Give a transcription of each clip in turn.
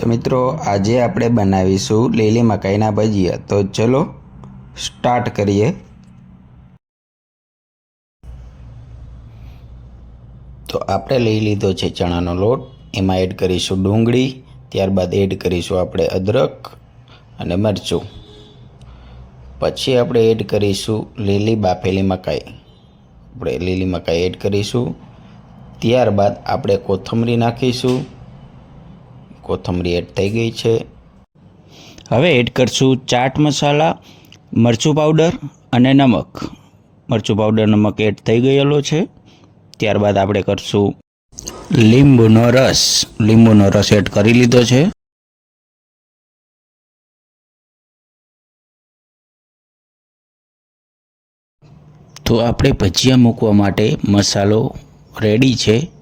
તો મિત્રો, આજે આપણે બનાવીશું લીલી મકાઈના ભજીયા. તો ચલો સ્ટાર્ટ કરીએ. તો આપણે લઈ લીધો છે ચણાનો લોટ. એમાં એડ કરીશું ડુંગળી, ત્યારબાદ એડ કરીશું આપણે અદરક અને મરચું. પછી આપણે એડ કરીશું લીલી બાફેલી મકાઈ. આપણે લીલી મકાઈ એડ કરીશું. ત્યારબાદ આપણે કોથમરી નાખીશું. કોથમરી એડ થઈ ગઈ છે. હવે એડ કરશું ચાટ મસાલા, મરચું પાવડર અને નમક. મરચું પાવડર, નમક એડ થઈ ગયેલો છે. ત્યારબાદ આપણે કરશું લીંબુનો રસ. લીંબુનો રસ એડ કરી લીધો છે. તો આપણે ભજીયા મૂકવા માટે મસાલો રેડી છે.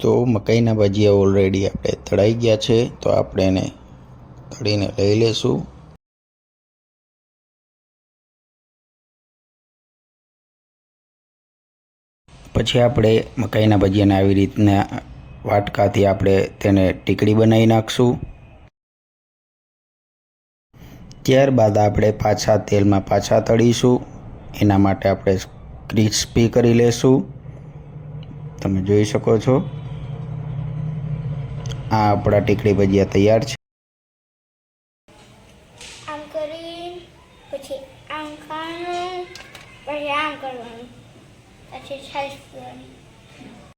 તો મકાઈના ભજીયા ઓલરેડી આપણે તળાઈ ગયા છે, તો આપણે એને તળીને લઈ લેશું. પછી આપણે મકાઈના ભજીયાને આવી રીતના વાટકાથી આપણે તેને ટીકડી બનાવી નાખશું. ત્યારબાદ આપણે પાછા તેલમાં પાછા તળીશું. એના માટે આપણે ક્રિસ્પી કરી લેશું. તમે જોઈ શકો છો. આ આપણા ટીકડી ભજીયા તૈયાર છે. આમ કરી પછી આમ ખાવાનું, પછી આમ કરવાનું, પછી છાશ પીવાની.